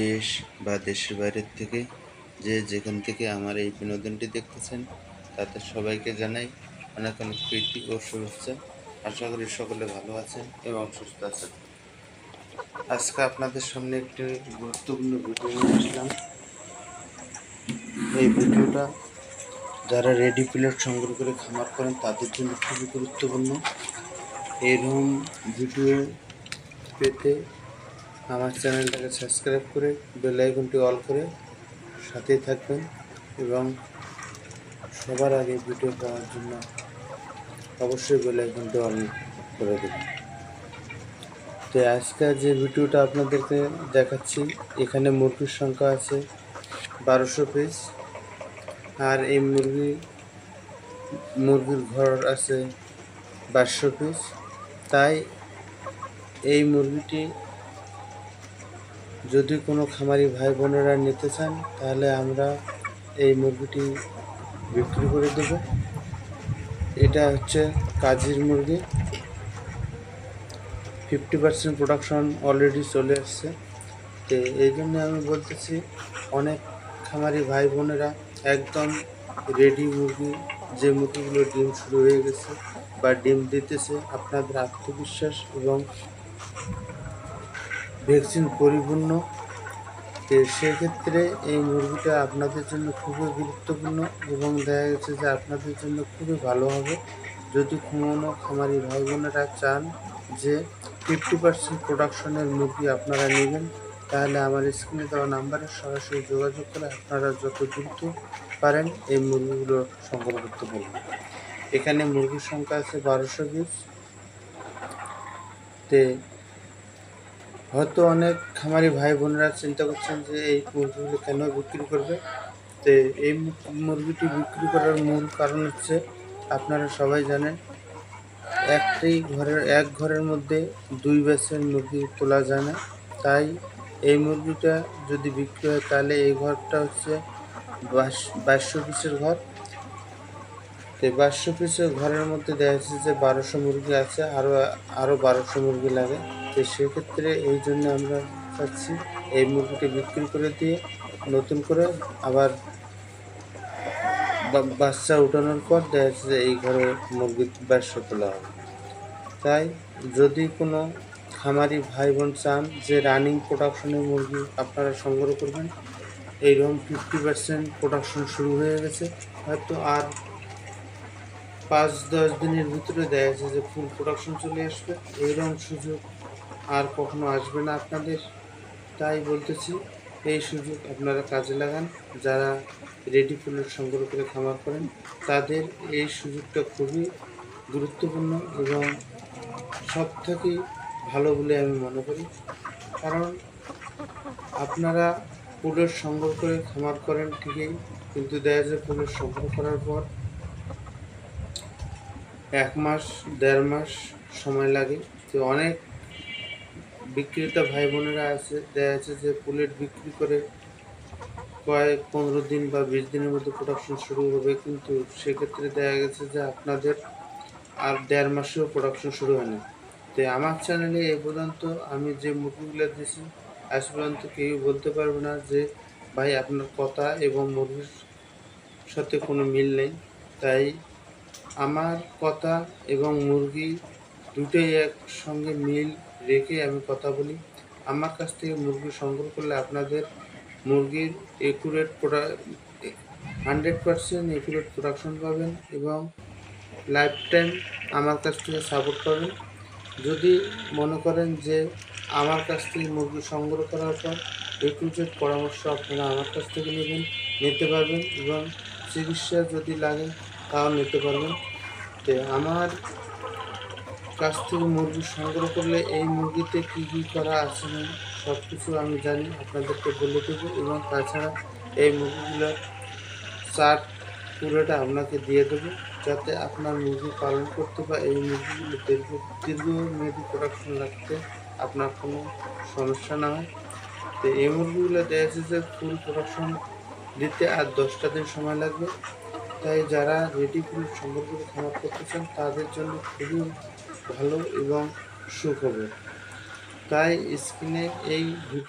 দেশ বা দেশের বাইরের থেকে যে যেখান থেকে আমার এই বিনোদনটি দেখতেছেন তাদের সবাইকে জানাই অনেক অনেক প্রীতি ও শুভেচ্ছা। আশা করি সকলে ভালো আছেন এবং সুস্থ আছেন। আজকে আপনাদের সামনে একটি গুরুত্বপূর্ণ ভিডিও নিয়ে আসলাম। এই ভিডিওটা যারা রেডি প্লেট সংগ্রহ করে খামার করেন, তাদের জন্য খুবই গুরুত্বপূর্ণ। এরকম ভিডিও পেতে আমার চ্যানেলটাকে সাবস্ক্রাইব করে বেল আইকনটি অল করে সাথেই থাকবেন এবং সবার আগে ভিডিও পাওয়ার জন্য অবশ্যই বেল আইকনটি অন করে দেবেন। তো আজকে যে ভিডিওটা আপনাদেরকে দেখাচ্ছি, এখানে মুরগির সংখ্যা আছে বারোশো পিস আর এই মুরগি, মুরগির ঘর আছে বাইশশো পিস। তাই এই মুরগিটি যদি কোনো খামারি ভাই বোনেরা নিতে চান, তাহলে আমরা এই মুরগিটি বিক্রি করে দেব। এটা হচ্ছে কাজির মুরগি। ফিফটি পার্সেন্ট প্রোডাকশন অলরেডি চলে আসছে। তো এই জন্য আমি বলতেছি, অনেক খামারি ভাই বোনেরা একদম রেডি মুরগি, যে মুরগিগুলো ডিম শুরু হয়ে গেছে বা ডিম দিতেছে, আপনাদের আত্মবিশ্বাস এবং ভ্যাকসিন পরিপূর্ণ। সেক্ষেত্রে এই মুরগিটা আপনাদের জন্য খুবই গুরুত্বপূর্ণ এবং দেখা গেছে যে আপনাদের জন্য খুবই ভালো হবে। যদি কোনো খামারি ভাই বোনেরা চান যে ফিফটি পার্সেন্ট প্রোডাকশনের মুরগি আপনারা নেবেন, তাহলে আমার স্ক্রিনে দেওয়া নাম্বারে সরাসরি যোগাযোগ করে আপনারা যত দ্রুত পারেন এই মুরগিগুলো সংগ্রহ করতে পারবেন এখানে মুরগির সংখ্যা আছে বারোশো পিস। তে হয়তো অনেক খামারি ভাই বোনেরা চিন্তা করছেন যে এই মুরগিগুলো কেন বিক্রি করবে? তো এই মুরগিটি বিক্রি করার মূল কারণ হচ্ছে, আপনারা সবাই জানেন, একটি ঘরের, এক ঘরের মধ্যে দুই ব্যাচের মুরগি তোলা যায় না। তাই এই মুরগিটা যদি বিক্রি হয়, তাহলে এই ঘরটা হচ্ছে বাইশশো পিসের ঘর। তো বাইশশো পিসের ঘরের মধ্যে দেখা যাচ্ছে যে বারোশো মুরগি আছে আরও আরও বারোশো মুরগি লাগে। তো সেক্ষেত্রে এই জন্য আমরা চাচ্ছি এই মুরগিটি বিক্রি করে দিয়ে নতুন করে আবার বাচ্চা উঠানোর পর দেখা যাচ্ছে যে এই ঘরে মুরগি ব্যবসা তোলা হবে। তাই যদি কোনো খামারি ভাই বোন চান যে রানিং প্রোডাকশনের মুরগি আপনারা সংগ্রহ করবেন, এইরকম ফিফটি পার্সেন্ট প্রোডাকশন শুরু হয়ে গেছে। হয়তো আর পাঁচ দশ দিনের ভিতরে দেখা যাচ্ছে যে ফুল প্রোডাকশন চলে আসবে। এইরকম সুযোগ আর কখনো আসবে না আপনাদের। তাই বলতেছি, এই সুযোগ আপনারা কাজে লাগান। যারা রেডি ফুলের সংগ্রহ করে খামার করেন, তাদের এই সুযোগটা খুবই গুরুত্বপূর্ণ এবং সব থেকে ভালো বলে আমি মনে করি। কারণ আপনারা পুলের সংগ্রহ করে খামার করেন ঠিকই, কিন্তু দেখা যায় ফুলের সংগ্রহ করার পর এক মাস, দেড় মাস সময় লাগে। তো অনেক বিক্রেতা ভাই বোনেরা আছে দেখা যাচ্ছে যে পুলেট বিক্রি করে কয়েক পনেরো দিন বা বিশ দিনের মধ্যে প্রোডাকশন শুরু হবে। কিন্তু সেক্ষেত্রে দেখা গেছে যে আপনাদের আর দেড় মাসেও প্রোডাকশন শুরু হয়নি তো আমার চ্যানেলে এ পর্যন্ত আমি যে মুরগিগুলো দিয়েছি, আজ পর্যন্ত কেউ বলতে পারবে না যে, ভাই, আপনার কথা এবং মুরগির সাথে কোনো মিল নেই। তাই আমার কথা এবং মুরগি দুটোই একসঙ্গে মিল রেখে আমি কথা বলি। আমার কাছ থেকে মুরগি সংগ্রহ করলে আপনাদের মুরগির একুরেট প্রোডা হান্ড্রেড পারসেন্ট একুরেট প্রোডাকশন পাবেন এবং লাইফ টাইম আমার কাছ থেকে সাপোর্ট পাবেন। যদি মনে করেন যে আমার কাছ থেকে মুরগি সংগ্রহ করার পর একুরেট পরামর্শ আপনারা আমার কাছ থেকে নেবেন, নিতে পারবেন এবং চিকিৎসা যদি লাগে তাও নিতে পারবেন তো আমার কাছ থেকে মুরগি সংগ্রহ করলে এই মুরগিতে কী কী করা আছে সব কিছু আমি জানি, আপনাদেরকে বলে দেবো। এবং তাছাড়া এই মুরগিগুলোর চার্ট পুরোটা আপনাকে দিয়ে দেবো, যাতে আপনার মুরগি পালন করতে বা এই মুরগিগুলো দীর্ঘ, দীর্ঘমেয়াদী প্রোডাকশন রাখতে আপনার কোনো সমস্যা না হয়। তো এই মুরগিগুলো দেখা যাচ্ছে যে ফুল প্রোডাকশন দিতে আর দশটা দিন সময় লাগবে। তাই যারা রেডি ফুল সম্পর্কে খাবার করতে চান তাদের জন্য খুবই ভালো এবং সুখবর। তাই স্ক্রিনে এই ভিডিও